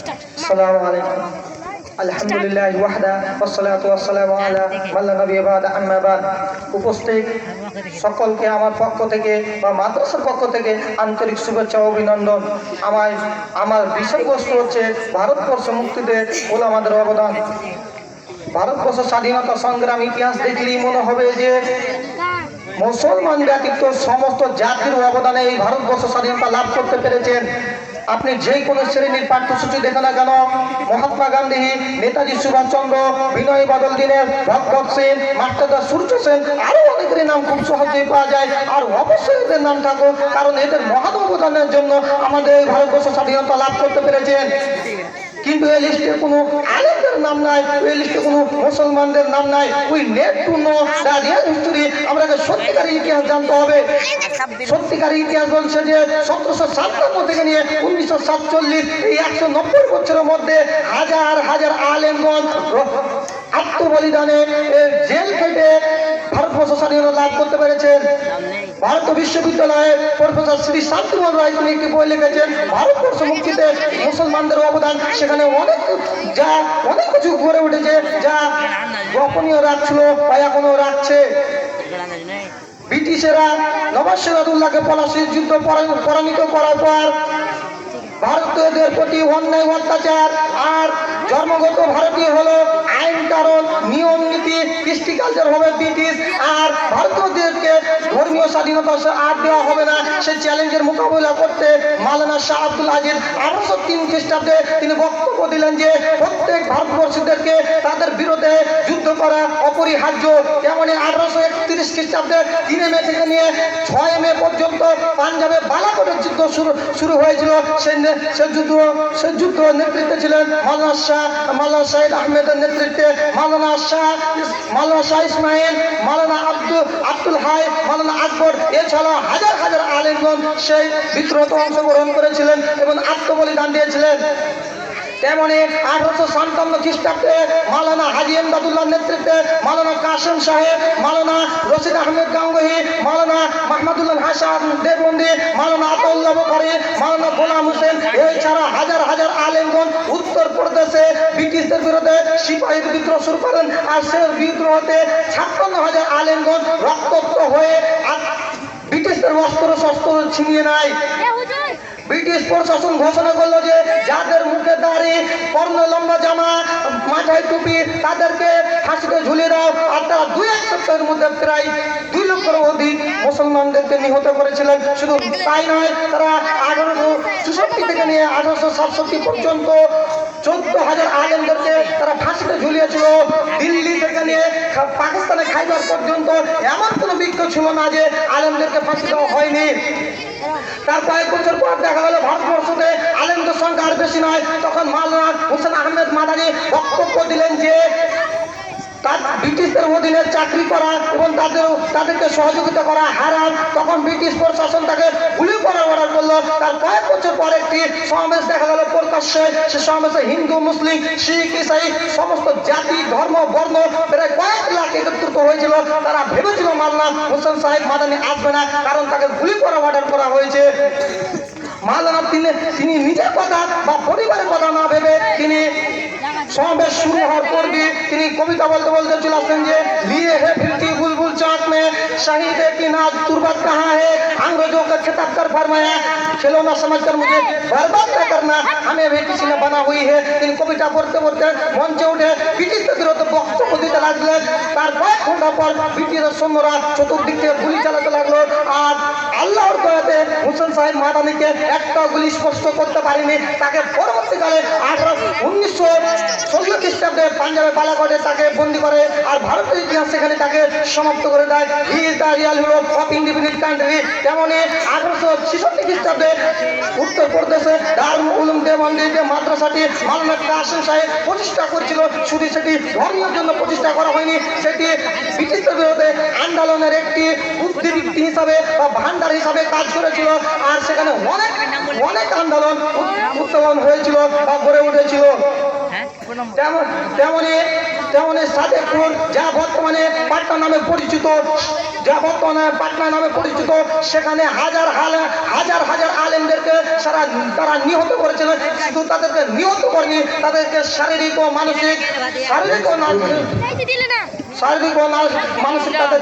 Start আসসালামু আলাইকুম আলহামদুলিল্লাহ ওয়াহদা ওয়াসসালাতু ওয়াসসালামু আলা মান লা নাবিয়্যা বা'দা আম্মা বা'দ উপস্থিত সকলকে আমার পক্ষ থেকে বা মাদ্রাসার পক্ষ থেকে আন্তরিক শুভেচ্ছা ও অভিনন্দন। আমার আমার বিষয়বস্তু হচ্ছে ভারতবর্ষ মুক্তিতে ওলামাদের অবদান। ভারতবর্ষ স্বাধীনতা সংগ্রাম ইতিহাস দেখলেই মনে হবে যে মুসলমান ব্যতীত সমস্ত জাতির অবদানে এই ভারতবর্ষ স্বাধীনতা লাভ করতে পেরেছেন। আপনি যে কোনো শ্রেণির পাঠ্যসূচি দেখেন না কেন, মহাত্মা গান্ধী, নেতাজি সুভাষচন্দ্র বিনয় বাদল দিনের ভগৎ সিং মাস্টারদা সূর্য সেন, আরও অনেকের নাম খুব সহজেই পাওয়া যায়। আর অবশ্যই এদের নাম থাকুক, কারণ এদের মহান অবদানের জন্য আমাদের ভারতবর্ষ স্বাধীনতা লাভ করতে পেরেছেন। কিন্তু এই লিস্টে কোনো নাম নাই কোনো মুসলমানদের নাম নাই। নেট টু নো রিয়েল সত্যিকারের ইতিহাস জানতে হবে। সত্যিকারের ইতিহাস বলছে যে সতেরোশো সাতান্ন থেকে নিয়ে উনিশশো সাতচল্লিশ, এই একশো নব্বই বছরের মধ্যে হাজার হাজার আলেমগঞ্জ আত্মবলিদানে জেল ভারত বিশ্ববিদ্যালয়ে প্রফেসর শ্রী শান্তিমোহন রায়, তিনি একটি বই লিখেছেন, ভারতবর্ষ মুক্তিতে মুসলমানদের অবদান। সেখানে অনেক যা, অনেক কিছু গড়ে উঠেছে যা গোপনীয় রাখছিল বা এখনও রাখছে ব্রিটিশেরা নবাব সিরাজউল্লাহকে পলাশির যুদ্ধ পরা- পরাজিত করার পর ভারতীয়দের প্রতি অন্যায়, অত্যাচার আর জন্মগত ভারতীয় হলো আইন কারণ, নিয়ম নীতি কৃষ্টি কালচার হবে ব্রিটিশ স্বাধীনতা হবে না। সে চ্যালেঞ্জের মোকাবিলা করতে মালানা শাহ আব্দুল আজিজ খ্রিস্টাব্দে তিনি বক্তব্য দিলেন যে, প্রত্যেক ভারতবর্ষীদেরকে তাদের বিরুদ্ধে যুদ্ধ করা অপরিহার্য। তেমনি আঠারোশো একত্রিশ খ্রিস্টাব্দে তিনে মে থেকে নিয়ে ছয় মে পর্যন্ত পাঞ্জাবে বালাকোটের যুদ্ধ শুরু শুরু হয়েছিল। সে যুদ্ধ সে যুদ্ধ নেতৃত্বে ছিলেন মাওলানা শাহ মাওলানা শাহিদ আহমেদের নেতৃত্বে মাওলানা শাহ মাওলানা শাহ ইসমাইল মাওলানা আব্দুল আব্দুল হাই মাওলানা আকবর এছাড়া হাজার হাজার আলিমগঞ্জ সেই বিদ্রোহতে অংশগ্রহণ করেছিলেন এবং আত্মবলিদান দিয়েছিলেন। তেমনি আঠারোশো সাতান্ন খ্রিস্টাব্দে মালানা হাজি এমদাদুল্লাহ নেতৃত্বে মালানা কাসেম সাহেব মালানা রশিদ আহমেদ গাঙ্গহি হাসান গোলাম হোসেন, এছাড়া হাজার হাজার আলেমগণ উত্তর প্রদেশে ব্রিটিশদের বিরুদ্ধে সিপাহী বিদ্রোহ শুরু করেন আর সে বিদ্রোহতে ছাপ্পান্ন হাজার আলেমগণ রক্তপ্ত হয়ে ব্রিটিশদের অস্ত্র শস্ত্র ছিনিয়ে নেয়। ব্রিটিশ প্রশাসন ঘোষণা করল যে যাদের মুখে দাড়ি পর্ণ লম্বা জামা, মাথায় টুপি, তাদেরকে ফাঁসিতে ঝুলিয়ে দাও। আর তারা দুই এক সপ্তাহের মধ্যে প্রায় দুই লক্ষের অধিক মুসলমানদেরকে নিহত করেছিলেন। শুধু তাই নয়, তারা আঠারোশো চৌষট্টি থেকে নিয়ে আঠারোশো সাতষট্টি পর্যন্ত চোদ্দ হাজার আলেমদেরকে তারা ফাঁসিতে ঝুলিয়েছিল। দিল্লি থেকে নিয়ে পাকিস্তানে খাইবার পর্যন্ত এমন কোনো বিক্ষোভ ছিল না যে আলেমদেরকে ফাঁসি দেওয়া হয়নি। তার কয়েক বছর পর দেখা গেল ভারতবর্ষতে আলেমদের সংখ্যা আর বেশি নয়। তখন মাওলানা হোসেন আহমেদ মাদানি বক্তব্য দিলেন যে তার ব্রিটিশদের অধীনে চাকরি করা এবং তাদের তাদেরকে সহযোগিতা করা হারাম তখন ব্রিটিশ প্রশাসন তাকে গুলি করার অর্ডার করল। তার কয়েক বছর পর একটি সমাবেশ দেখা গেল প্রকাশ্যে। সে সমাবেশে হিন্দু, মুসলিম, শিখ, ইসাই সমস্ত জাতি, ধর্ম, বর্ণ প্রায় কয়েক লাখ একত্রিত হয়েছিল। তারা ভেবেছিল মাল্লা হোসেন সাহেব মাদানি আসবে না, কারণ তাকে গুলি করার অর্ডার করা হয়েছে। মাওলানা তিনি তিনি নিজের কথা বা পরিবারের কথা না ভেবে তিনি সমাবেশ শুরু হওয়ার পূর্বে তিনি কবিতা বলতে বলতে চলে আসছেন যে লিয়ে হে ফিরতি बुलबुल चाक में शहीद की नाज तुरबत कहाँ है अंग्रेजों का खिताब कर फरमाया खिलौना समझकर मुझे बर्बाद न करना हमें भी किसी ने बना हुई है তিনি কবিতা পড়তে পড়তে মঞ্চে উঠে ব্রিটিশদের বিরুদ্ধে বক্তব্য দিতে লাগলেন তার কয়েক ঘন্টা পর ব্রিটিশের সৈন্যরা চতুর্দিক থেকে গুলি চালাতে লাগলো আর দয়াতে হোসেন সাহেব মাদানিকে একটা গুলি স্পষ্ট করতে পারেনি। তাকে পরবর্তীকালে আঠারো, উনিশশো ষোলো খ্রিস্টাব্দে পাঞ্জাবে বালাকোটে তাকে বন্দি করে আর ভারতের ইতিহাস সেখানে তাকে সমাপ্ত করে দেয়। He the real hero of independent country, তেমনি আঠারোশো ছেষট্টি খ্রিস্টাব্দে উত্তর প্রদেশে দারুল উলুম দেবন্দি যে মাদ্রাসাটি মালানা কাসেম সাহেব প্রতিষ্ঠা করেছিল। শুধু সেটি ধর্মের জন্য প্রতিষ্ঠা করা হয়নি, সেটি ব্রিটিশদের বিরুদ্ধে আন্দোলনের একটি বুদ্ধিবৃত্তি হিসাবে বা ভান্ডার হিসাবে কাজ করেছিল। আর সেখানে অনেক অনেক আন্দোলন উত্তোলন হয়েছিল বা গড়ে উঠেছিল। তেমন তেমনি তেমনি সাদেকপুর যা বর্তমানে পাটনা নামে পরিচিত যা বর্তমানে পাটনা নামে পরিচিত সেখানে হাজার হাজার হাজার হাজার আলেমদেরকে সারা তারা নিহত করেছিল। শুধু তাদেরকে নিহত করেনি তাদেরকে শারীরিক ও মানসিক শারীরিক ও শারীরিক ও মানসিক তাদের